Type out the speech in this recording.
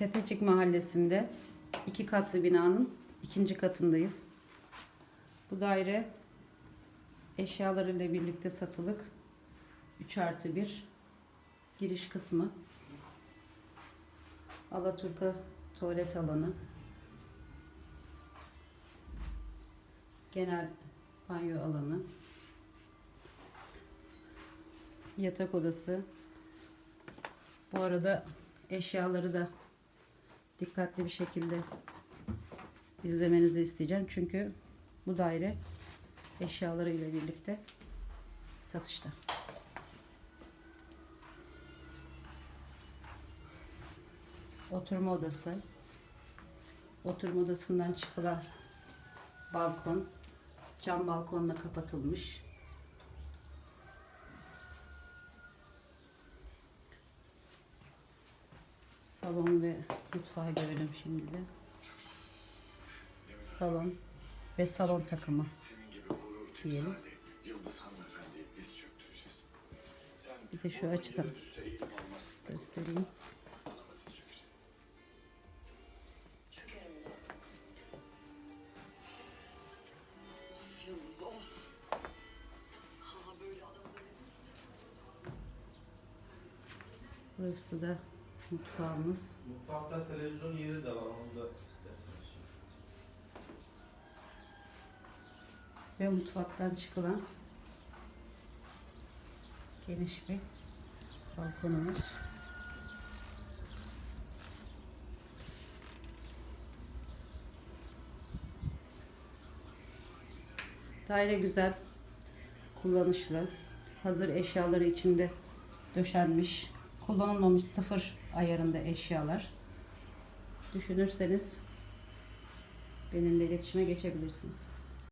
Tepecik Mahallesi'nde iki katlı binanın ikinci katındayız. Bu daire eşyalarıyla birlikte satılık. 3 artı 1 giriş kısmı. Alaturka tuvalet alanı. Genel banyo alanı. Yatak odası. Bu arada eşyaları da dikkatli bir şekilde izlemenizi isteyeceğim. Çünkü bu daire eşyalarıyla birlikte satışta. Oturma odası. Oturma odasından çıkılan balkon cam balkonla kapatılmış. Salon ve mutfağı görelim şimdi de. Salon ve salon takımı Diyelim. Bir de şu açıdan göstereyim. Burası da mutfağımız. Mutfakta televizyon yeri de var onu da isterseniz. Ve mutfaktan çıkılan geniş bir balkonumuz. Daire güzel, kullanışlı. Hazır eşyaları içinde döşenmiş, kullanılmamış sıfır ayarında eşyalar. Düşünürseniz benimle iletişime geçebilirsiniz.